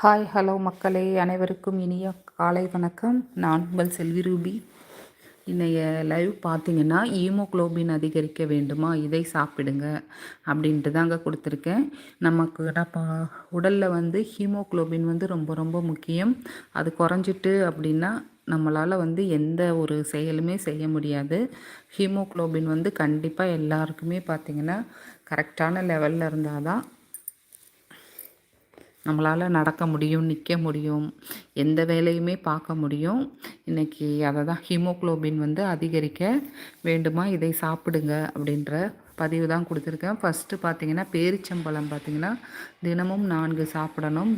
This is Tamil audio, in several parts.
ஹாய் ஹலோ மக்களே அனைவருக்கும் இனிய காலை வணக்கம். நான் உங்கள் செல்வி ரூபி. இன்றைய லைவ் பார்த்தீங்கன்னா ஈமோக்ளோபின் அதிகரிக்க வேண்டுமா? இதை சாப்பிடுங்க அப்படின்ட்டு தாங்க கொடுத்துருக்கேன். நமக்கு நம்ம உடலில் வந்து ஹீமோக்ளோபின் வந்து ரொம்ப ரொம்ப முக்கியம். அது குறைஞ்சிட்டு அப்படின்னா நம்மளால் வந்து எந்த ஒரு செயலுமே செய்ய முடியாது. ஹீமோக்ளோபின் வந்து கண்டிப்பாக எல்லாருக்குமே பார்த்திங்கன்னா கரெக்டான லெவலில் இருந்தால் தான் நம்மளால் நடக்க முடியும் நிற்க முடியும் எந்த வேலையுமே பார்க்க முடியும். இன்றைக்கி அதை தான் ஹீமோக்ளோபின் வந்து அதிகரிக்க வேண்டுமா? இதை சாப்பிடுங்க அப்படின்ற பதிவு தான் கொடுத்துருக்கேன். ஃபஸ்ட்டு பார்த்தீங்கன்னா பேரிச்சம்பழம் பார்த்திங்கன்னா தினமும் நான்கு சாப்பிடணும்.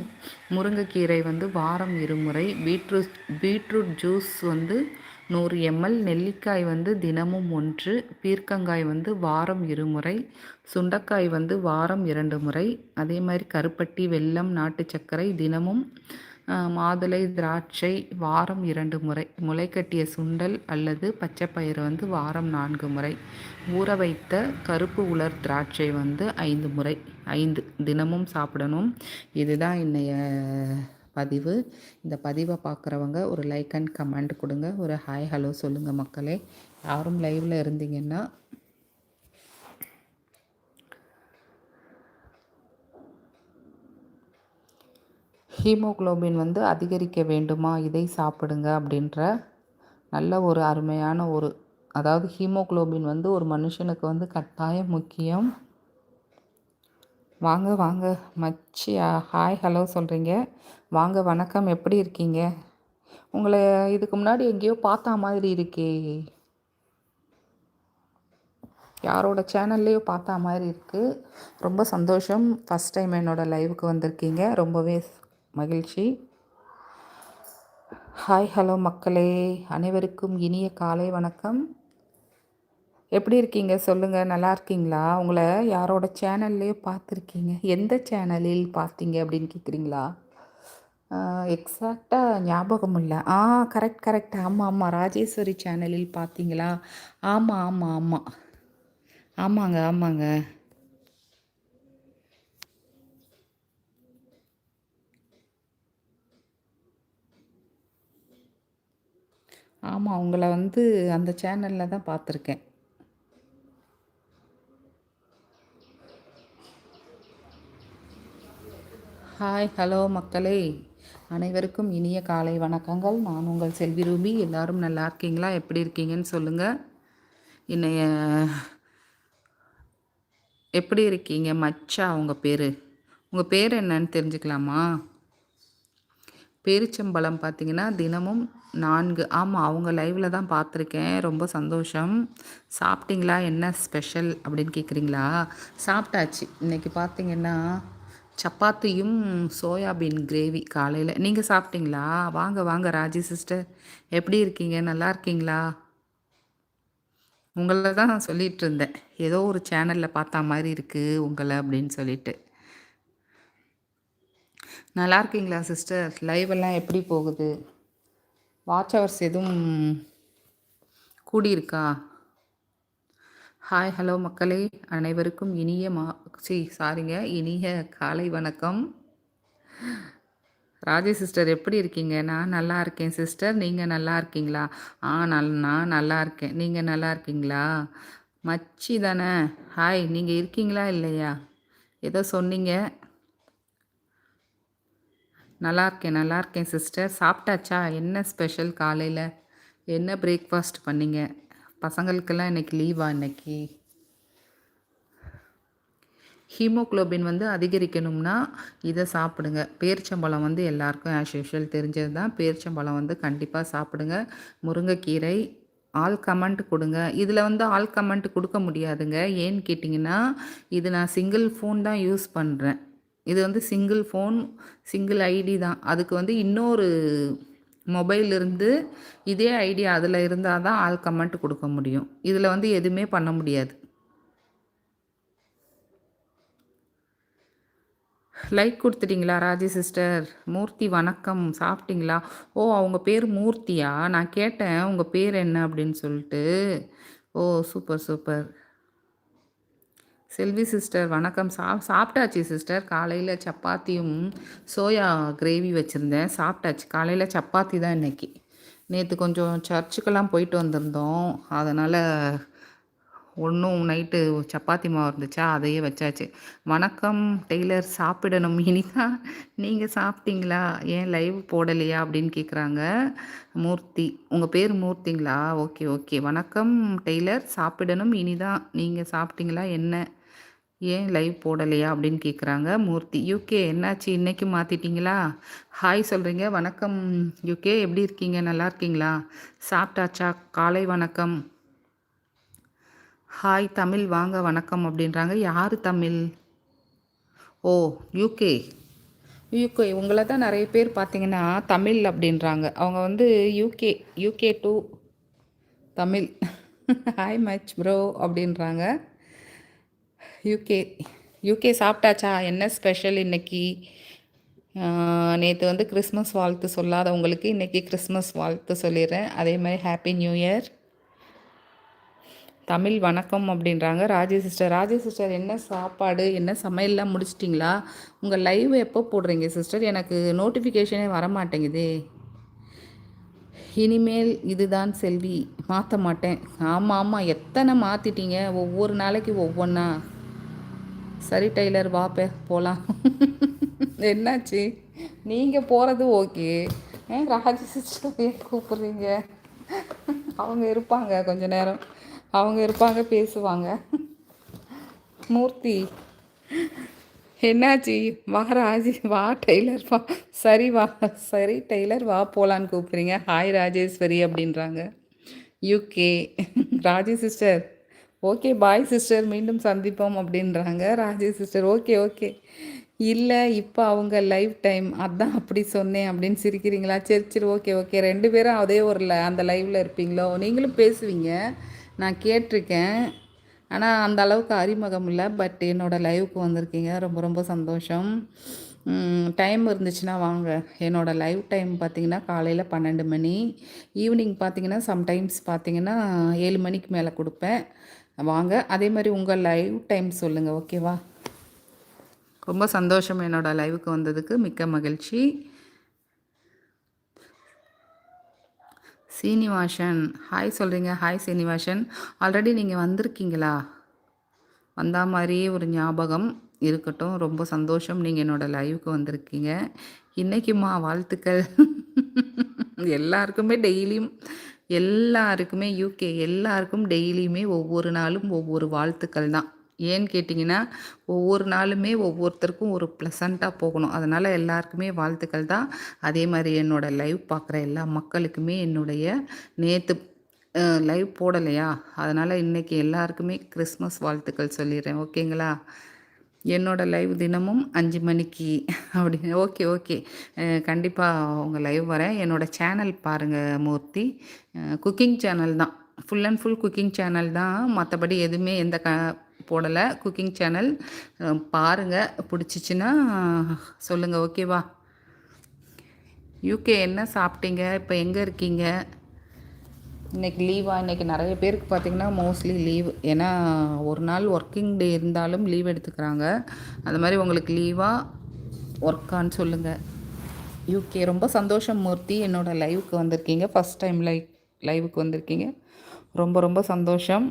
முருங்கைக்கீரை வந்து வாரம் இருமுறை. பீட்ரூட் பீட்ரூட் ஜூஸ் வந்து நூறு எம்எல் நெல்லிக்காய் வந்து தினமும் ஒன்று பீர்க்கங்காய் வந்து வாரம் இருமுறை சுண்டக்காய் வந்து வாரம் இரண்டு முறை. அதே மாதிரி கருப்பட்டி வெல்லம் நாட்டு சர்க்கரை தினமும் மாதுளை திராட்சை வாரம் இரண்டு முறை. முளைக்கட்டிய சுண்டல் அல்லது பச்சைப்பயிறு வந்து வாரம் நான்கு முறை. ஊற வைத்த கருப்பு உலர் திராட்சை வந்து ஐந்து முறை. ஐந்து. தினமும் சாப்பிடணும். இதுதான் என்னைய பதிவு. இந்த பதிவை பார்க்குறவங்க ஒரு லைக் அண்ட் கமெண்ட் கொடுங்க. ஒரு ஹாய் ஹலோ சொல்லுங்கள் மக்களே. யாரும் லைவில் இருந்தீங்கன்னா ஹீமோக்ளோபின் வந்து அதிகரிக்க வேண்டுமா? இதை சாப்பிடுங்க அப்படின்ற நல்ல ஒரு அருமையான ஒரு அதாவது ஹீமோக்ளோபின் வந்து ஒரு மனுஷனுக்கு வந்து கட்டாயம் முக்கியம். வாங்க வாங்க. மச்சியா ஹாய் ஹலோ சொல்கிறீங்க வாங்க வணக்கம். எப்படி இருக்கீங்க? உங்களை இதுக்கு முன்னாடி எங்கேயோ பார்த்தா மாதிரி இருக்கே. யாரோட சேனல்லையோ பார்த்தா மாதிரி இருக்குது ரொம்ப சந்தோஷம். ஃபஸ்ட் டைம் என்னோடய லைவுக்கு வந்திருக்கீங்க. ரொம்பவே மகிழ்ச்சி. ஹாய் ஹலோ மக்களே. அனைவருக்கும் இனிய காலை வணக்கம். எப்படி இருக்கீங்க? சொல்லுங்கள் நல்லா இருக்கீங்களா? உங்களை யாரோட சேனல்லையே பார்த்துருக்கீங்க. எந்த சேனலில் பார்த்தீங்க அப்படின்னு கேட்குறீங்களா? எக்ஸாக்டாக ஞாபகம் இல்லை. ஆ கரெக்ட் கரெக்ட் ஆமாம் ஆமாம் ராஜேஸ்வரி சேனலில் பார்த்தீங்களா? ஆமாம் ஆமாம் ஆமாம் ஆமாங்க ஆமாங்க. ஆமாம் உங்களை வந்து அந்த சேனலில் தான் பார்த்துருக்கேன். ஹாய் ஹலோ மக்களே. அனைவருக்கும் இனிய காலை வணக்கங்கள். நான் உங்கள் செல்வி ரூபி. எல்லோரும் நல்லா இருக்கீங்களா? எப்படி இருக்கீங்கன்னு சொல்லுங்கள் இன்னைய எப்படி இருக்கீங்க? மச்சா உங்கள் பேர். உங்கள் பேர் என்னன்னு தெரிஞ்சுக்கலாமா? பேரிச்சம்பழம் பார்த்தீங்கன்னா தினமும் நான்கு ஆமாம் அவங்க லைவில் தான் பார்த்துருக்கேன். ரொம்ப சந்தோஷம். சாப்பிட்டீங்களா? என்ன ஸ்பெஷல் அப்படின்னு கேட்குறீங்களா சாப்பிட்டாச்சு. இன்றைக்கி பார்த்தீங்கன்னா சப்பாத்தியும் சோயாபீன் கிரேவி காலையில். நீங்கள் சாப்பிட்டீங்களா? வாங்க வாங்க ராஜி சிஸ்டர். எப்படி இருக்கீங்க? நல்லா இருக்கீங்களா? உங்களை தான் நான் சொல்லிகிட்டு இருந்தேன். ஏதோ ஒரு சேனலில் பார்த்தா மாதிரி இருக்குது உங்களை அப்படின்னு சொல்லிட்டு. நல்லா இருக்கீங்களா சிஸ்டர்? லைவ் எல்லாம் எப்படி போகுது? வாட்ச் ஹவர்ஸ் எதுவும் கூடியிருக்கா? ஹாய் ஹலோ மக்களே. அனைவருக்கும் இனிய மா சி சாரிங்க. இனிய காலை வணக்கம். ராஜே சிஸ்டர் எப்படி இருக்கீங்க? நான் நல்லா இருக்கேன் சிஸ்டர். நீங்கள் நல்லா இருக்கீங்களா? ஆ நல் நான் நல்லா இருக்கேன். நீங்கள் நல்லா இருக்கீங்களா? மச்சி தானே. ஹாய் நீங்கள் இருக்கீங்களா இல்லையா? ஏதோ சொன்னீங்க. நல்லா இருக்கேன் நல்லா இருக்கேன் சிஸ்டர். சாப்பிட்டாச்சா? என்ன ஸ்பெஷல் காலையில்? என்ன பிரேக்ஃபாஸ்ட் பண்ணீங்க? பசங்களுக்கெல்லாம் இன்றைக்கி லீவா இன்றைக்கி ஹீமோக்ளோபின் வந்து அதிகரிக்கணும்னா இதை சாப்பிடுங்க. பேரிச்சம்பழம் வந்து எல்லாருக்கும் ஆஸ் யூஷுவல் தெரிஞ்சது தான். பேரிச்சம்பழம் வந்து கண்டிப்பாக சாப்பிடுங்க. முருங்கைக்கீரை ஆல் கமெண்ட் கொடுங்க. இதில் வந்து ஆல் கமெண்ட் கொடுக்க முடியாதுங்க. ஏன்னு கேட்டிங்கன்னா இது நான் சிங்கிள் ஃபோன் தான் யூஸ் பண்ணுறேன் இது வந்து சிங்கிள் ஃபோன் சிங்கிள் ஐடி தான். அதுக்கு வந்து இன்னொரு மொபைல் இருந்து இதே ஐடியா அதில் இருந்தால் தான் ஆல் கமெண்ட் கொடுக்க முடியும். இதில் வந்து எதுவுமே பண்ண முடியாது. லைக் கொடுத்துட்டிங்களா ராஜி சிஸ்டர் மூர்த்தி வணக்கம். சாப்பிட்டீங்களா? ஓ அவங்க பேர் மூர்த்தியா? நான் கேட்டேன் உங்கள் பேர் என்ன அப்படின்னு சொல்லிட்டு. ஓ சூப்பர் சூப்பர் செல்வி சிஸ்டர் வணக்கம். சா சாப்பிட்டாச்சு சிஸ்டர் காலையில் சப்பாத்தியும் சோயா கிரேவி வச்சுருந்தேன். சாப்பிட்டாச்சு. காலையில் சப்பாத்தி தான் இன்றைக்கி நேற்று கொஞ்சம் சர்ச்சுக்கெல்லாம் போயிட்டு வந்திருந்தோம். அதனால் ஒன்றும் நைட்டு சப்பாத்தி மாவு இருந்துச்சா அதையே வச்சாச்சு. வணக்கம் டெய்லர் சாப்பிடணும். இனிதா நீங்கள் சாப்பிட்டீங்களா? ஏன் லைவ் போடலையா? அப்படின்னு கேட்குறாங்க மூர்த்தி. உங்கள் பேர் மூர்த்திங்களா? Okay okay. வணக்கம் டெய்லர் சாப்பிடணும். இனிதான் நீங்கள் சாப்பிட்டீங்களா? என்ன? ஏன் லைவ் போடலையா? அப்படின்னு கேட்குறாங்க மூர்த்தி. யூகே என்னாச்சு? இன்றைக்கி மாற்றிட்டீங்களா ஹாய் சொல்கிறீங்க வணக்கம் யூகே எப்படி இருக்கீங்க? நல்லா இருக்கீங்களா? சாப்பிட்டாச்சா? காலை வணக்கம். ஹாய் தமிழ் வாங்க வணக்கம் அப்படின்றாங்க. யார் தமிழ்? ஓ யூகே யூகே உங்களை தான் நிறைய பேர் பார்த்தீங்கன்னா தமிழ் அப்படின்றாங்க. அவங்க வந்து UK UK to Tamil. Hi much bro அப்படின்றாங்க. யூகே யூகே சாப்பிட்டாச்சா? என்ன ஸ்பெஷல் இன்னைக்கு? நேற்று வந்து கிறிஸ்மஸ் வாழ்த்து சொல்லாதவங்களுக்கு இன்றைக்கி கிறிஸ்மஸ் வாழ்த்து சொல்லிடுறேன். அதே மாதிரி ஹாப்பி நியூ இயர் தமிழ் வணக்கம் அப்படின்றாங்க. ராஜே சிஸ்டர் ராஜ சிஸ்டர் என்ன சாப்பாடு என்ன சமையல்லாம் முடிச்சிட்டிங்களா? உங்கள் லைவ் எப்போ போடுறீங்க சிஸ்டர் எனக்கு நோட்டிஃபிகேஷனே வர மாட்டேங்குதே இனிமேல் இதுதான் செல்வி. மாற்ற மாட்டேன். ஆமாம் ஆமாம் எத்தனை மாற்றிட்டீங்க ஒவ்வொரு நாளைக்கு ஒவ்வொன்றா சரி டெய்லர் வாப்பே போகலாம் என்னாச்சு? நீங்கள் போகிறது ஓகே. ஏன் ராஜ சிஸ்டர் கூப்பிட்றீங்க? அவங்க இருப்பாங்க கொஞ்ச நேரம். அவங்க இருப்பாங்க பேசுவாங்க. மூர்த்தி. என்னாச்சு? வா ராஜி வா டெய்லர் வா. சரி வா. சரி டெய்லர் வா போகலான்னு கூப்பிட்றீங்க. ஹாய் ராஜேஸ்வரி அப்படின்றாங்க. UK Raji sister okay bye sister மீண்டும் சந்திப்போம் அப்படின்றாங்க. ராஜி சிஸ்டர் ஓகே ஓகே இல்லை இப்போ அவங்க லைவ் டைம் அதான் அப்படி சொன்னேன் அப்படின்னு சிரிக்கிறீங்களா? சரி சரி ஓகே ஓகே ரெண்டு பேரும் அதே ஒரு அந்த லைவில் இருப்பீங்களோ? நீங்களும் பேசுவீங்க. நான் கேட்டிருக்கேன். ஆனால் அந்த அளவுக்கு அறிமுகம் இல்லை. பட் என்னோடய லைவுக்கு வந்திருக்கீங்க. ரொம்ப ரொம்ப சந்தோஷம். டைம் இருந்துச்சுன்னா வாங்க. என்னோடய லைவ் டைம் பார்த்திங்கன்னா காலையில் பன்னெண்டு மணி. ஈவினிங் பார்த்திங்கன்னா சம்டைம்ஸ் பார்த்திங்கன்னா ஏழு மணிக்கு மேலே கொடுப்பேன். வாங்க. அதே மாதிரி உங்கள் லைவ் டைம் சொல்லுங்கள் ஓகேவா ரொம்ப சந்தோஷம் என்னோடய லைவுக்கு வந்ததுக்கு. மிக்க மகிழ்ச்சி. சீனிவாசன். ஹாய் சொல்கிறீங்க ஹாய் சீனிவாசன். ஆல்ரெடி நீங்கள் வந்திருக்கீங்களா? வந்த மாதிரியே ஒரு ஞாபகம் இருக்கட்டும். ரொம்ப சந்தோஷம் நீங்கள் என்னோடய லைவுக்கு வந்திருக்கீங்க. இன்றைக்குமா வாழ்த்துக்கள். எல்லாருக்குமே டெய்லியும் எல்லாருக்குமே யூகே எல்லாருக்கும் டெய்லியுமே ஒவ்வொரு நாளும் ஒவ்வொரு வாழ்த்துக்கள் தான். ஏன்னு கேட்டிங்கன்னா ஒவ்வொரு நாளுமே ஒவ்வொருத்தருக்கும் ஒரு ப்ளசண்ட்டாக போகணும். அதனால் எல்லாருக்குமே வாழ்த்துக்கள் தான். அதே மாதிரி என்னோடய லைவ் பார்க்குற எல்லா மக்களுக்குமே என்னுடைய நேற்று லைவ் போடலையா? அதனால் இன்றைக்கி எல்லாருக்குமே கிறிஸ்மஸ் வாழ்த்துக்கள் சொல்லிடுறேன். ஓகேங்களா? என்னோடய லைவ் தினமும் அஞ்சு மணிக்கு அப்படி ஓகே ஓகே. கண்டிப்பாக உங்கள் லைவ் வரேன். என்னோடய சேனல் பாருங்கள் மூர்த்தி. குக்கிங் சேனல் தான். Full and full cooking channel தான். மற்றபடி எதுவுமே எந்த க போடலை. குக்கிங் சேனல் பாருங்கள் பிடிச்சிச்சின்னா சொல்லுங்கள் ஓகேவா யூகே என்ன சாப்பிட்டீங்க? இப்போ எங்கே இருக்கீங்க? இன்றைக்கி லீவா இன்றைக்கி நிறைய பேருக்கு பார்த்திங்கன்னா மோஸ்ட்லி லீவ் ஏன்னா ஒரு நாள் ஒர்க்கிங் டே இருந்தாலும் லீவ் எடுத்துக்கிறாங்க. அந்த மாதிரி உங்களுக்கு லீவாக ஒர்க்கான்னு சொல்லுங்கள் யூகே ரொம்ப சந்தோஷம் மூர்த்தி. என்னோடய லைவுக்கு வந்திருக்கீங்க. ஃபஸ்ட் டைம் லை லைவுக்கு வந்திருக்கீங்க. ரொம்ப ரொம்ப சந்தோஷம்.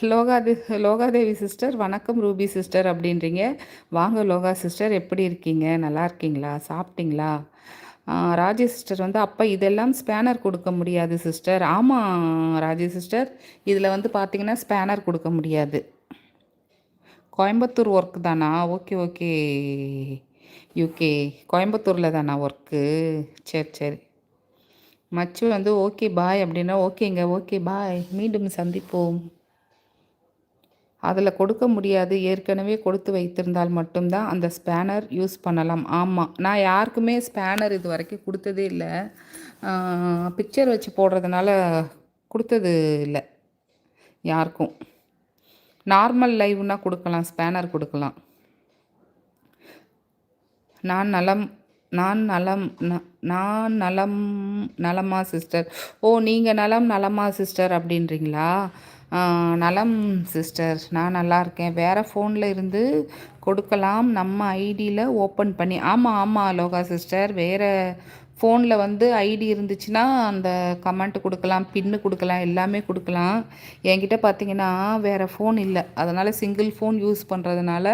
லோகாதே லோகாதேவி சிஸ்டர் வணக்கம் ரூபி சிஸ்டர் அப்படின்றீங்க. வாங்க லோகா சிஸ்டர் எப்படி இருக்கீங்க? நல்லா இருக்கீங்களா? சாப்பிட்டீங்களா? ராஜி சிஸ்டர் வந்து அப்போ இதெல்லாம் ஸ்பேனர் கொடுக்க முடியாது சிஸ்டர். ஆமாம் ராஜி சிஸ்டர். இதில் வந்து பார்த்தீங்கன்னா ஸ்பேனர் கொடுக்க முடியாது. கோயம்புத்தூர் ஒர்க் தானா? Okay okay. யூகே கோயம்புத்தூரில் தானா ஒர்க்கு சரி சரி. மச்சு வந்து ஓகே பாய் அப்படின்னா ஓகேங்க ஓகே பாய் மீண்டும் சந்திப்போம். அதில் கொடுக்க முடியாது. ஏற்கனவே கொடுத்து வைத்திருந்தால் மட்டும்தான் அந்த ஸ்பேனர் யூஸ் பண்ணலாம். ஆமாம் நான் யாருக்குமே ஸ்பேனர் இது வரைக்கும் கொடுத்ததே இல்லை. பிக்சர் வச்சு போடுறதுனால கொடுத்தது இல்லை யாருக்கும். நார்மல் லைவ்னால் கொடுக்கலாம் ஸ்பேனர் கொடுக்கலாம். நான் நலம் நான் நலம் நான் நலம் நலமா சிஸ்டர். ஓ நீங்கள் நலம் நலமா சிஸ்டர் அப்படின்றீங்களா? நலம் சிஸ்டர். நான் நல்லா இருக்கேன். வேறு ஃபோனில் இருந்து கொடுக்கலாம். நம்ம ஐடியில் ஓப்பன் பண்ணி ஆமாம் ஆமாம் லோகா சிஸ்டர். வேறு ஃபோனில் வந்து ஐடி இருந்துச்சுன்னா அந்த கமெண்ட் கொடுக்கலாம் பின்னு கொடுக்கலாம் எல்லாமே கொடுக்கலாம். என்கிட்ட பார்த்தீங்கன்னா வேறு ஃபோன் இல்லை. அதனால் சிங்கிள் ஃபோன் யூஸ் பண்ணுறதுனால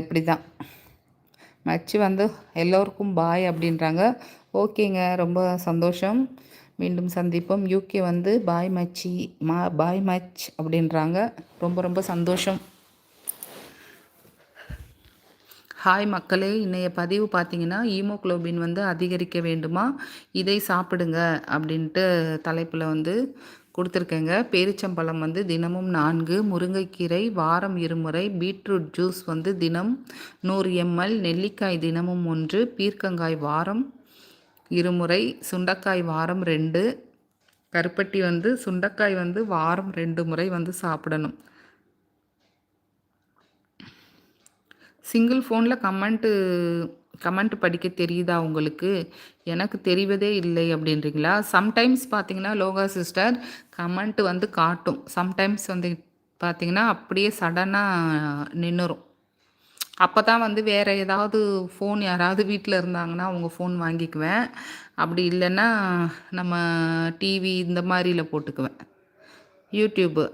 இப்படி தான் மச்சி வந்து எல்லோருக்கும் பாய் அப்படின்றாங்க. ஓகேங்க ரொம்ப சந்தோஷம். மீண்டும் சந்திப்போம். யூகே வந்து பாய் மச்சி மா பாய் மச் அப்படின்றாங்க. ரொம்ப ரொம்ப சந்தோஷம். ஹாய் மக்களே இன்றைய பதிவு பார்த்தீங்கன்னா ஈமோக்ளோபின் வந்து அதிகரிக்க வேண்டுமா? இதை சாப்பிடுங்க அப்படின்ட்டு தலைப்பில் வந்து கொடுத்துருக்கேங்க. பேரிச்சம்பழம் வந்து தினமும் நான்கு முருங்கைக்கீரை வாரம் இருமுறை பீட்ரூட் ஜூஸ் வந்து தினம் நூறு எம்எல் நெல்லிக்காய் தினமும் ஒன்று பீர்க்கங்காய் வாரம் இருமுறை சுண்டக்காய் வாரம் ரெண்டு கருப்பட்டி வந்து சுண்டக்காய் வந்து வாரம் ரெண்டு முறை வந்து சாப்பிடணும். சிங்கிள் ஃபோனில் கமெண்ட்டு கமெண்ட் படிக்க தெரியுதா உங்களுக்கு? எனக்கு தெரிவதே இல்லை அப்படின்றீங்களா? சம்டைம்ஸ் பார்த்தீங்கன்னா லோகா சிஸ்டர் கமெண்ட் வந்து காட்டும். சம்டைம்ஸ் வந்து பார்த்தீங்கன்னா அப்படியே சடனாக நின்றுரும் அப்போ தான் வந்து வேறு ஏதாவது ஃபோன் யாராவது வீட்டில் இருந்தாங்கன்னா அவங்க ஃபோன் வாங்கிக்குவேன். அப்படி இல்லைன்னா நம்ம டிவி இந்த மாதிரியில் போட்டுக்குவேன். யூடியூப்பு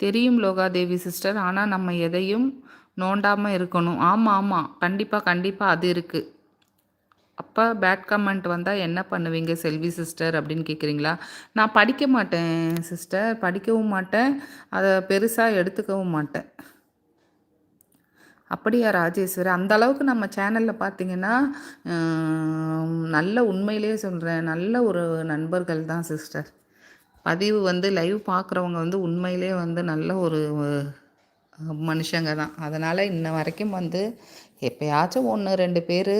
தெரியும் லோகாதேவி சிஸ்டர். ஆனால் நம்ம எதையும் நோண்டாமல் இருக்கணும். ஆமாம் ஆமாம் கண்டிப்பாக கண்டிப்பாக அது இருக்குது அப்போ பேட் கமெண்ட் வந்தால் என்ன பண்ணுவீங்க செல்வி சிஸ்டர் அப்படின்னு கேட்குறீங்களா நான் படிக்க மாட்டேன் சிஸ்டர் படிக்கவும் மாட்டேன். அதை பெருசாக எடுத்துக்கவும் மாட்டேன். அப்படியா ராஜேஸ்வரி? அந்த அளவுக்கு நம்ம சேனலில் பார்த்தீங்கன்னா நல்ல உண்மையிலேயே சொல்கிறேன் நல்ல ஒரு நண்பர்கள் தான் சிஸ்டர் பதிவு வந்து லைவ் பார்க்குறவங்க வந்து உண்மையிலே வந்து நல்ல ஒரு மனுஷங்க தான். அதனால் இன்ன வரைக்கும் வந்து எப்போயாச்சும் ஒன்று ரெண்டு பேர்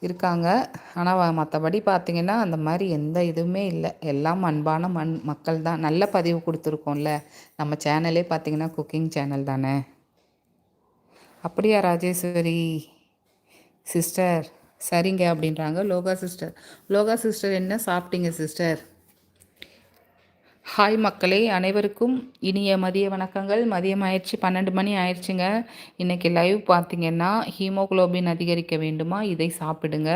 இருக்காங்க. ஆனால் மற்றபடி பார்த்திங்கன்னா அந்த மாதிரி எந்த இதுவுமே இல்லை. எல்லாம் அன்பான மண் மக்கள் தான். நல்ல பதிவு கொடுத்துருக்கோம்ல. நம்ம சேனலே பார்த்திங்கன்னா குக்கிங் சேனல் தானே? அப்படியா ராஜேஸ்வரி? சிஸ்டர் சரிங்க அப்படின்றாங்க. லோகா சிஸ்டர். லோகா சிஸ்டர் என்ன சாப்பிட்டீங்க சிஸ்டர்? ஹாய் மக்களே அனைவருக்கும் இனிய மதிய வணக்கங்கள். மதியம் ஆயிடுச்சு பன்னெண்டு மணி ஆயிடுச்சுங்க. இன்றைக்கி லைவ் பார்த்திங்கன்னா ஹீமோக்ளோபின் அதிகரிக்க வேண்டுமா? இதை சாப்பிடுங்க.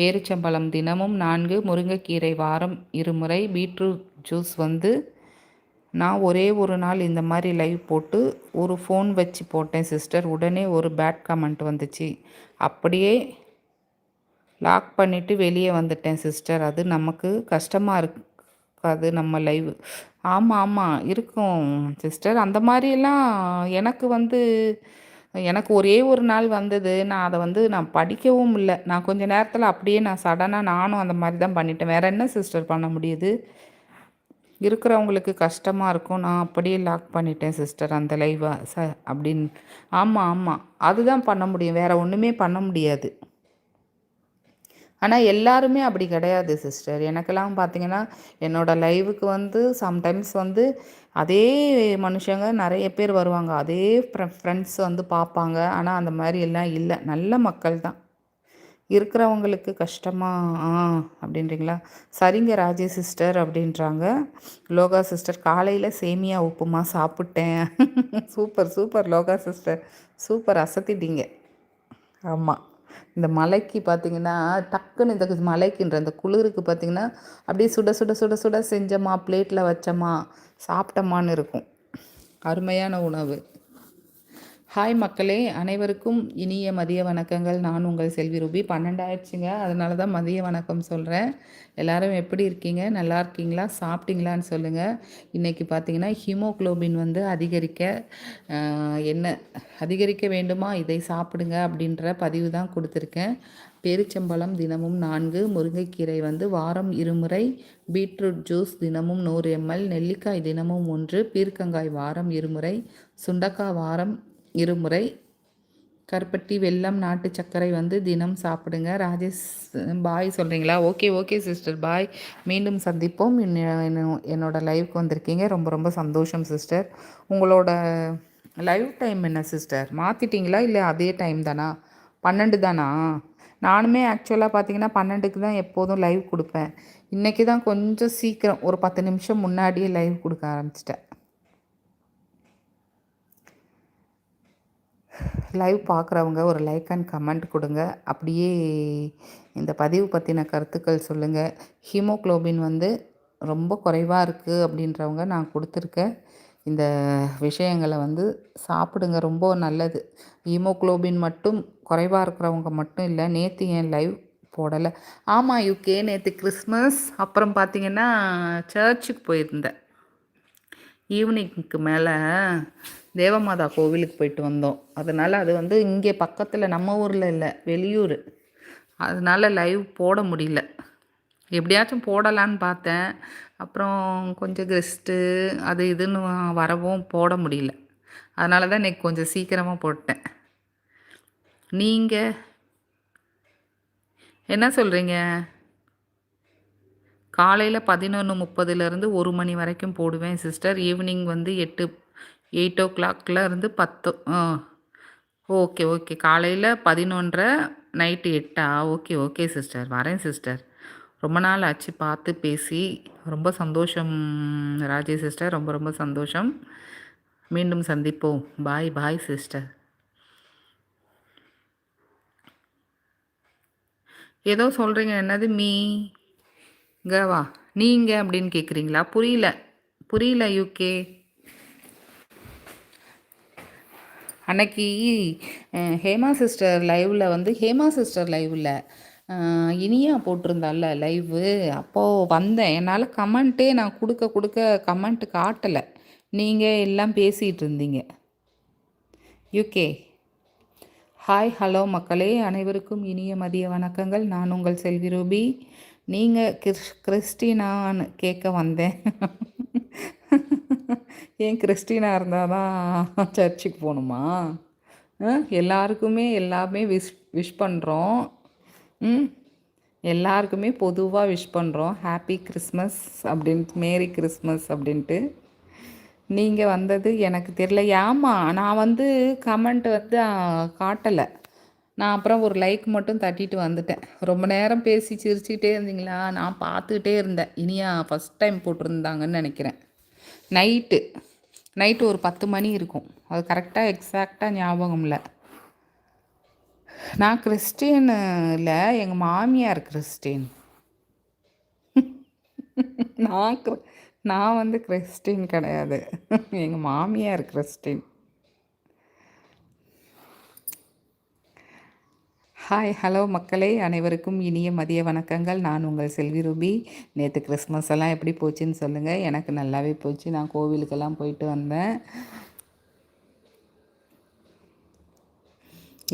பேரிச்சம்பழம் தினமும் நான்கு முருங்கைக்கீரை வாரம் இருமுறை பீட்ரூட் ஜூஸ் வந்து நான் ஒரே ஒரு நாள் இந்த மாதிரி லைவ் போட்டு ஒரு ஃபோன் வச்சு போட்டேன் சிஸ்டர் உடனே ஒரு பேட் கமெண்ட் வந்துச்சு. அப்படியே லாக் பண்ணிவிட்டு வெளியே வந்துட்டேன் சிஸ்டர் அது நமக்கு கஷ்டமாக இருக்குது இருக்காது நம்ம லைவ் ஆமாம் ஆமாம் இருக்கும். சிஸ்டர் அந்த மாதிரியெல்லாம் எனக்கு வந்து எனக்கு ஒரே ஒரு நாள் வந்தது. நான் அதை வந்து நான் படிக்கவும் இல்லை. நான் கொஞ்ச நேரத்தில் அப்படியே நான் சடனாக நானும் அந்த மாதிரி தான் பண்ணிட்டேன். வேறு என்ன சிஸ்டர் பண்ண முடியுது? இருக்கிறவங்களுக்கு கஷ்டமாக இருக்கும். நான் அப்படியே லாக் பண்ணிட்டேன் சிஸ்டர் அந்த லைவாக ச அப்படின்னு. ஆமாம் ஆமாம் அதுதான் பண்ண முடியும். வேறு ஒன்றுமே பண்ண முடியாது. ஆனால் எல்லாருமே அப்படி கிடையாது சிஸ்டர் எனக்கெல்லாம் பார்த்தீங்கன்னா என்னோடய லைவுக்கு வந்து சம்டைம்ஸ் வந்து அதே மனுஷங்க நிறைய பேர் வருவாங்க. அதே ஃப்ரெண்ட்ஸ் வந்து பார்ப்பாங்க ஆனால் அந்த மாதிரி எல்லாம் இல்லை. நல்ல மக்கள் தான். இருக்கிறவங்களுக்கு கஷ்டமாக ஆ அப்படின்றீங்களா? சரிங்க ராஜே சிஸ்டர் அப்படின்றாங்க. லோகா சிஸ்டர் காலையில் சேமியா உப்புமா சாப்பிட்டேன். Super super Loga sister super அசத்திட்டீங்க. ஆமாம் இந்த மலைக்கு பார்த்திங்கன்னா டக்குன்னு இந்த மலைக்குன்ற இந்த குளிருக்கு பார்த்திங்கன்னா அப்படியே சுட சுட சுட சுட செஞ்சோமா பிளேட்டில் வச்சோமா சாப்பிட்டோமான்னு இருக்கும். அருமையான உணவு. ஹாய் மக்களே அனைவருக்கும் இனிய மதிய வணக்கங்கள். நான் உங்கள் செல்வி ரூபி. பன்னெண்டாயிடுச்சுங்க அதனால தான் மதிய வணக்கம் சொல்கிறேன் எல்லாரும் எப்படி இருக்கீங்க? நல்லா இருக்கீங்களா? சாப்பிட்டீங்களான்னு சொல்லுங்கள் இன்றைக்கி பார்த்தீங்கன்னா ஹீமோக்ளோபின் வந்து அதிகரிக்க என்ன அதிகரிக்க வேண்டுமா? இதை சாப்பிடுங்க அப்படின்ற பதிவு தான் கொடுத்துருக்கேன். பேரிச்சம்பழம் தினமும் நான்கு முருங்கைக்கீரை வந்து வாரம் இருமுறை பீட்ரூட் ஜூஸ் தினமும் நூறு எம்எல் நெல்லிக்காய் தினமும் ஒன்று பீர்க்கங்காய் வாரம் இருமுறை சுண்டக்காய் வாரம் இருமுறை. கருப்பட்டி வெல்லம் நாட்டு சர்க்கரை வந்து தினம் சாப்பிடுங்க. ராஜேஷ் பாய் சொல்கிறீங்களா ஓகே ஓகே சிஸ்டர். பாய். மீண்டும் சந்திப்போம். என்னோட லைவுக்கு வந்திருக்கீங்க. ரொம்ப ரொம்ப சந்தோஷம் சிஸ்டர். உங்களோட லைவ் டைம் என்ன சிஸ்டர்? மாற்றிட்டீங்களா இல்லை அதே டைம் தானா? பன்னெண்டு தானா? நானுமே ஆக்சுவலாக பார்த்தீங்கன்னா பன்னெண்டுக்கு தான் எப்போதும் லைவ் கொடுப்பேன். இன்றைக்கி தான் கொஞ்சம் சீக்கிரம் ஒரு பத்து நிமிஷம் முன்னாடியே லைவ் கொடுக்க ஆரம்பிச்சிட்டேன். லைவ் பார்க்குறவங்க ஒரு லைக் அண்ட் கமெண்ட் கொடுங்க. அப்படியே இந்த பதிவு பற்றின கருத்துக்கள் சொல்லுங்கள் ஹீமோக்ளோபின் வந்து ரொம்ப குறைவாக இருக்குது அப்படின்றவங்க நான் கொடுத்துருக்க இந்த விஷயங்களை வந்து சாப்பிடுங்க ரொம்ப நல்லது. ஹீமோக்ளோபின் மட்டும் குறைவாக இருக்கிறவங்க மட்டும் இல்லை நேற்று என் லைவ் போடலை. ஆமாம் யூகே நேற்று கிறிஸ்மஸ் அப்புறம் பார்த்திங்கன்னா சர்ச்சுக்கு போயிருந்தேன். ஈவினிங்க்கு மேலே தேவமாதா கோவிலுக்கு போயிட்டு வந்தோம். அதனால் அது வந்து இங்கே பக்கத்தில் நம்ம ஊரில் இல்லை வெளியூர். அதனால் லைவ் போட முடியல. எப்படியாச்சும் போடலான்னு பார்த்தேன். அப்புறம் கொஞ்சம் கெஸ்ட்டு அது இதுன்னு வரவும் போட முடியல. அதனால தான் இன்றைக்கி கொஞ்சம் சீக்கிரமாக போட்டேன். நீங்கள் என்ன சொல்கிறீங்க காலையில் பதினொன்று முப்பதுலேருந்து ஒரு மணி வரைக்கும் போடுவேன் சிஸ்டர். ஈவினிங் வந்து எட்டு எயிட் ஓ கிளாக்ல இருந்து பத்து ஓகே ஓகே. காலையில் பதினொன்றரை நைட்டு எட்டா? Okay okay sister. வரேன் சிஸ்டர். ரொம்ப நாள் ஆச்சு பார்த்து பேசி. ரொம்ப சந்தோஷம் ராஜே சிஸ்டர். ரொம்ப ரொம்ப சந்தோஷம். மீண்டும் சந்திப்போம். Bye bye sister. ஏதோ சொல்கிறீங்க என்னது மீ? கவா நீங்கள் அப்படின்னு கேட்குறீங்களா புரியல. புரியல யூகே அன்னைக்கு ஹேமா சிஸ்டர் லைவில் வந்து ஹேமா சிஸ்டர் லைவில் இனியா போட்டிருந்தால லைவு. அப்போது வந்தேன். என்னால் கமெண்ட்டே நான் கொடுக்க கொடுக்க கமெண்ட் காட்டலை. நீங்கள் எல்லாம் பேசிகிட்டு இருந்தீங்க. யூகே ஹாய் ஹலோ மக்களே. அனைவருக்கும் இனிய மதிய வணக்கங்கள். நான் உங்கள் செல்வி ரூபி. நீங்கள் கிறிஸ் கிறிஸ்டினான்னு கேட்க வந்தேன். ஏன் கிறிஸ்டினா இருந்தால் தான் சர்ச்சுக்கு போகணுமா எல்லாருக்குமே எல்லாமே விஷ் விஷ் பண்ணுறோம் ம் எல்லாருக்குமே பொதுவாக விஷ் பண்ணுறோம் ஹாப்பி கிறிஸ்மஸ் அப்படின்ட்டு மேரி கிறிஸ்மஸ் அப்படின்ட்டு. நீங்கள் வந்தது எனக்கு தெரியல. ஏமா நான் வந்து கமெண்ட் வந்து காட்டலை. நான் அப்புறம் ஒரு லைக் மட்டும் தட்டிட்டு வந்துட்டேன். ரொம்ப நேரம் பேசி சிரிச்சுக்கிட்டே இருந்தீங்களா? நான் பார்த்துக்கிட்டே இருந்தேன். இனியா ஃபஸ்ட் டைம் போட்டிருந்தாங்கன்னு நினைக்கிறேன். நைட்டு. நைட்டு ஒரு பத்து மணி இருக்கும். அது கரெக்டாக எக்ஸாக்டாக ஞாபகம் இல்லை. நான் கிறிஸ்டின் இல்லை எங்கள் மாமியார் கிறிஸ்டின். நான் நான் வந்து கிறிஸ்டின் கிடையாது. எங்கள் மாமியார் கிறிஸ்டின். ஹாய் ஹலோ மக்களே அனைவருக்கும் இனிய மதிய வணக்கங்கள். நான் உங்கள் செல்வி ரூபி. நேற்று கிறிஸ்மஸ் எல்லாம் எப்படி போச்சுன்னு சொல்லுங்கள் எனக்கு நல்லாவே போச்சு. நான் கோவிலுக்கெல்லாம் போயிட்டு வந்தேன்.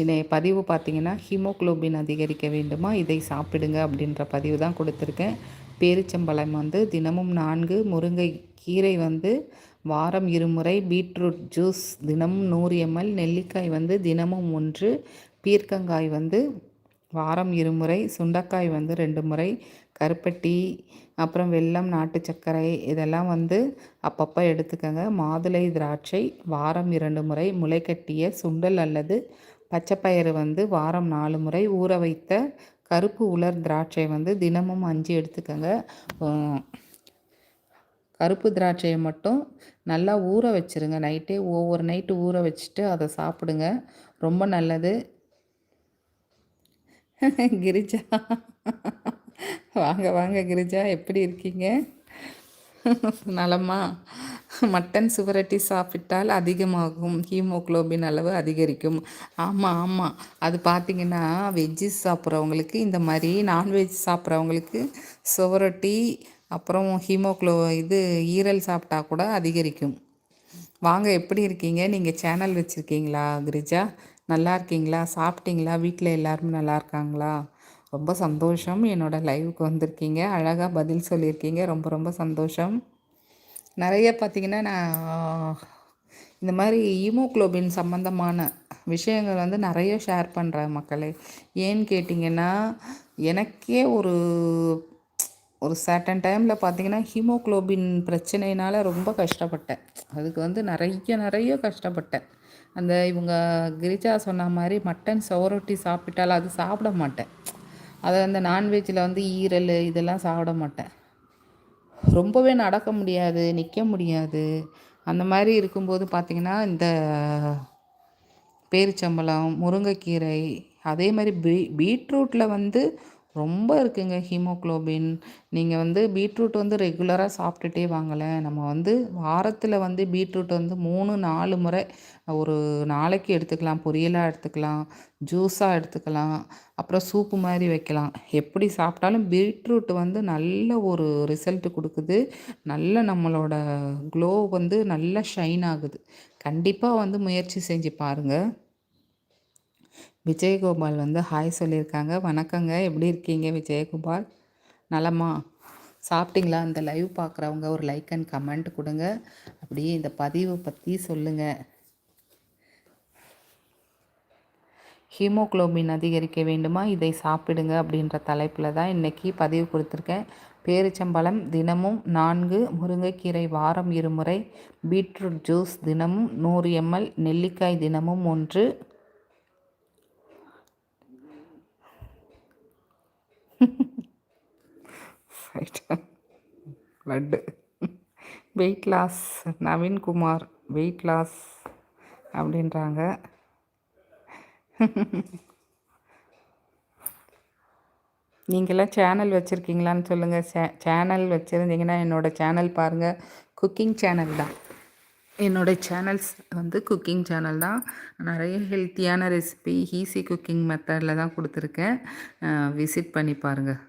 இதை பதிவு பார்த்திங்கன்னா ஹீமோக்ளோபின் அதிகரிக்க வேண்டுமா? இதை சாப்பிடுங்க அப்படின்ற பதிவு தான் கொடுத்துருக்கேன். பேரிச்சம்பழம் வந்து தினமும் நான்கு முருங்கை கீரை வந்து வாரம் இருமுறை பீட்ரூட் ஜூஸ் தினமும் நூறு எம்எல் நெல்லிக்காய் வந்து தினமும் ஒன்று பீர்க்கங்காய் வந்து வாரம் இருமுறை சுண்டக்காய் வந்து ரெண்டு முறை கருப்பட்டி அப்புறம் வெல்லம் நாட்டு சர்க்கரை இதெல்லாம் வந்து அப்பப்போ எடுத்துக்கோங்க. மாதுளை திராட்சை வாரம் இரண்டு முறை முளைக்கட்டிய சுண்டல் அல்லது பச்சைப்பயிறு வந்து வாரம் நாலு முறை ஊற வைத்த கருப்பு உலர் திராட்சை வந்து தினமும் அஞ்சு எடுத்துக்கோங்க. கருப்பு திராட்சையை மட்டும் நல்லா ஊற வச்சுருங்க. நைட்டே ஒவ்வொரு நைட்டு ஊற வச்சுட்டு அதை சாப்பிடுங்க. ரொம்ப நல்லது. கிரிஜா. வாங்க வாங்க கிரிஜா எப்படி இருக்கீங்க? நலமா? மட்டன் சுவரட்டி சாப்பிட்டால் அதிகமாகும். ஹீமோக்ளோபின் அளவு அதிகரிக்கும். ஆமாம் ஆமாம் அது பார்த்திங்கன்னா வெஜ்ஜு சாப்பிட்றவங்களுக்கு இந்த மாதிரி நான்வெஜ் சாப்பிட்றவங்களுக்கு சுவரொட்டி அப்புறம் ஹீமோக்ளோ இது ஈரல் சாப்பிட்டா கூட அதிகரிக்கும். வாங்க எப்படி இருக்கீங்க? நீங்கள் சேனல் வச்சுருக்கீங்களா கிரிஜா? நல்லா இருக்கீங்களா? சாப்பிட்டீங்களா? வீட்டில் எல்லோரும் நல்லா இருக்காங்களா? ரொம்ப சந்தோஷம். என்னோடய லைவுக்கு வந்திருக்கீங்க. அழகாக பதில் சொல்லியிருக்கீங்க. ரொம்ப ரொம்ப சந்தோஷம். நிறைய பார்த்திங்கன்னா நான் இந்த மாதிரி ஈமோக்ளோபின் சம்மந்தமான விஷயங்கள் வந்து நிறைய ஷேர் பண்ணுறேன் மக்களே. ஏன்னு கேட்டிங்கன்னா எனக்கே ஒரு ஒரு சர்டன் டைமில் பார்த்தீங்கன்னா ஹீமோக்ளோபின் பிரச்சனையினால் ரொம்ப கஷ்டப்பட்டேன். அதுக்கு வந்து நிறைய நிறைய கஷ்டப்பட்டேன். அந்த இவங்க கிரிஜா சொன்ன மாதிரி மட்டன் சவரொட்டி சாப்பிட்டாலும் அது சாப்பிட மாட்டேன். அதை அந்த நான்வெஜ்ஜில் வந்து ஈரல் இதெல்லாம் சாப்பிட மாட்டேன். ரொம்பவே நடக்க முடியாது நிற்க முடியாது. அந்த மாதிரி இருக்கும்போது பார்த்திங்கன்னா இந்த பேரிச்சம்பழம் முருங்கைக்கீரை அதே மாதிரி பீ பீட்ரூட்டில் வந்து ரொம்ப இருக்குங்க ஹீமோக்ளோபின். நீங்கள் வந்து பீட்ரூட் வந்து ரெகுலராக சாப்பிட்டுட்டே வாங்கலை. நம்ம வந்து வாரத்தில் வந்து பீட்ரூட் வந்து மூணு நாலு முறை ஒரு நாளைக்கு எடுத்துக்கலாம். பொரியலாக எடுத்துக்கலாம். ஜூஸாக எடுத்துக்கலாம். அப்புறம் சூப்பு மாதிரி வைக்கலாம். எப்படி சாப்பிட்டாலும் பீட்ரூட் வந்து நல்ல ஒரு ரிசல்ட்டு கொடுக்குது. நல்ல நம்மளோட க்ளோ வந்து நல்லா ஷைன் ஆகுது. கண்டிப்பாக வந்து முயற்சி செஞ்சு பாருங்கள் விஜயகோபால் வந்து ஹாய் சொல்லியிருக்காங்க. வணக்கங்க. எப்படி இருக்கீங்க? விஜயகோபால்? நலமா? சாப்பிட்டீங்களா? இந்த லைவ் பார்க்குறவங்க ஒரு லைக் அண்ட் கமெண்ட் கொடுங்க. அப்படியே இந்த பதிவை பற்றி சொல்லுங்கள் ஹீமோக்ளோபின் அதிகரிக்க வேண்டுமா? இதை சாப்பிடுங்க அப்படின்ற தலைப்பில் தான் இன்றைக்கி பதிவு கொடுத்துருக்கேன். பேரிச்சம்பழம் தினமும் நான்கு முருங்கைக்கீரை வாரம் இருமுறை பீட்ரூட் ஜூஸ் தினமும் நூறு எம்எல் நெல்லிக்காய் தினமும் ஒன்று laddu weight loss Naveenkumar weight loss அப்படின்றாங்க. நீங்களாம் சேனல் வச்சுருக்கீங்களான்னு சொல்லுங்கள் சே சேனல் வச்சுருந்தீங்கன்னா என்னோடய சேனல் பாருங்கள் குக்கிங் சேனல் தான். என்னோடய சேனல்ஸ் வந்து குக்கிங் சேனல் தான். நிறைய ஹெல்த்தியான ரெசிபி ஈஸி குக்கிங் மெத்தடில் தான் கொடுத்துருக்கேன். விசிட் பண்ணி பாருங்கள்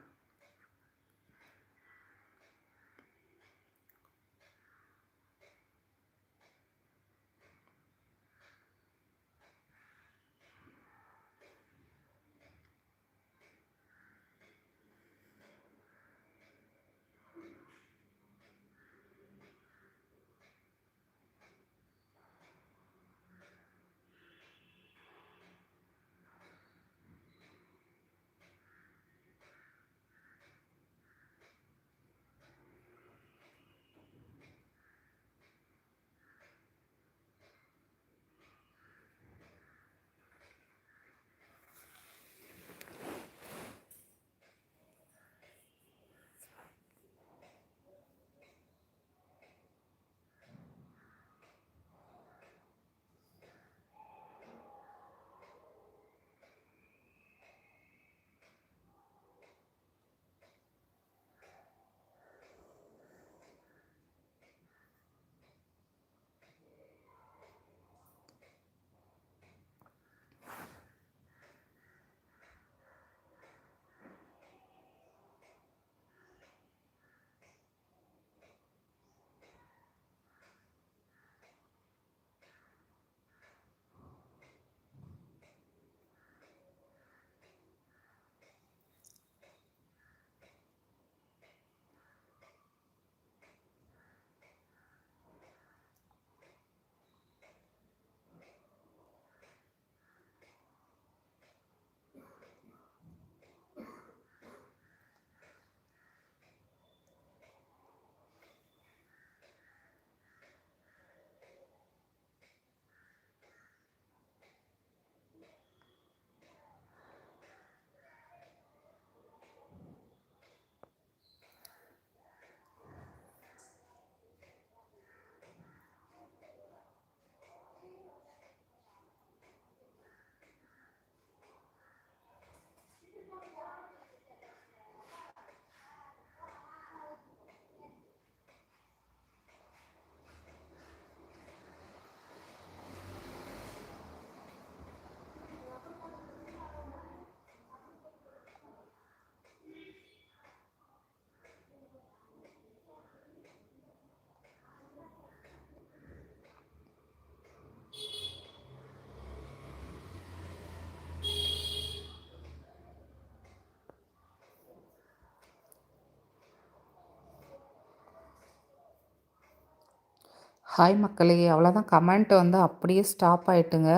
ஹாய் மக்களே அவ்வளோதான் கமெண்ட் வந்து அப்படியே ஸ்டாப் ஆகிட்டுங்க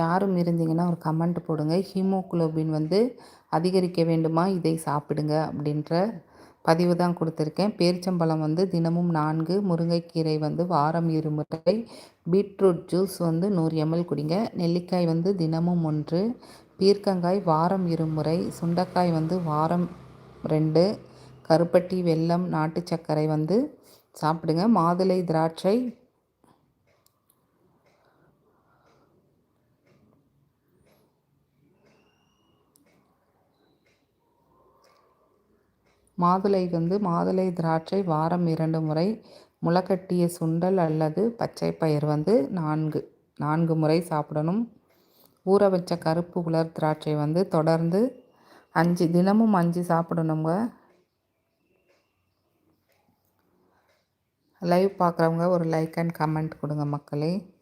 யாரும் இருந்தீங்கன்னா ஒரு கமெண்ட் போடுங்க. ஹீமோகுளோபின் வந்து அதிகரிக்க வேண்டுமா? இதை சாப்பிடுங்க அப்படின்ற பதிவு தான் கொடுத்துருக்கேன். பேரிச்சம்பழம் வந்து தினமும் நான்கு முருங்கைக்கீரை வந்து வாரம் இருமுறை பீட்ரூட் ஜூஸ் வந்து நூறு எம்எல் குடிங்க. நெல்லிக்காய் வந்து தினமும் ஒன்று பீர்க்கங்காய் வாரம் இருமுறை சுண்டைக்காய் வந்து வாரம் ரெண்டு கருப்பட்டி வெல்லம் நாட்டு சர்க்கரை வந்து சாப்பிடுங்க. மாதுளை திராட்சை மாதுளை வந்து மாதுளை திராட்சை வாரம் இரண்டு முறை முளைக்கட்டிய சுண்டல் அல்லது பச்சை பயிர் வந்து நான்கு நான்கு முறை சாப்பிடணும். ஊற வச்ச கருப்பு உலர் திராட்சை வந்து தொடர்ந்து அஞ்சு தினமும் அஞ்சு சாப்பிடணுங்க. லைவ் பார்க்குறவங்க ஒரு லைக் அண்ட் கமெண்ட் கொடுங்க மக்களே.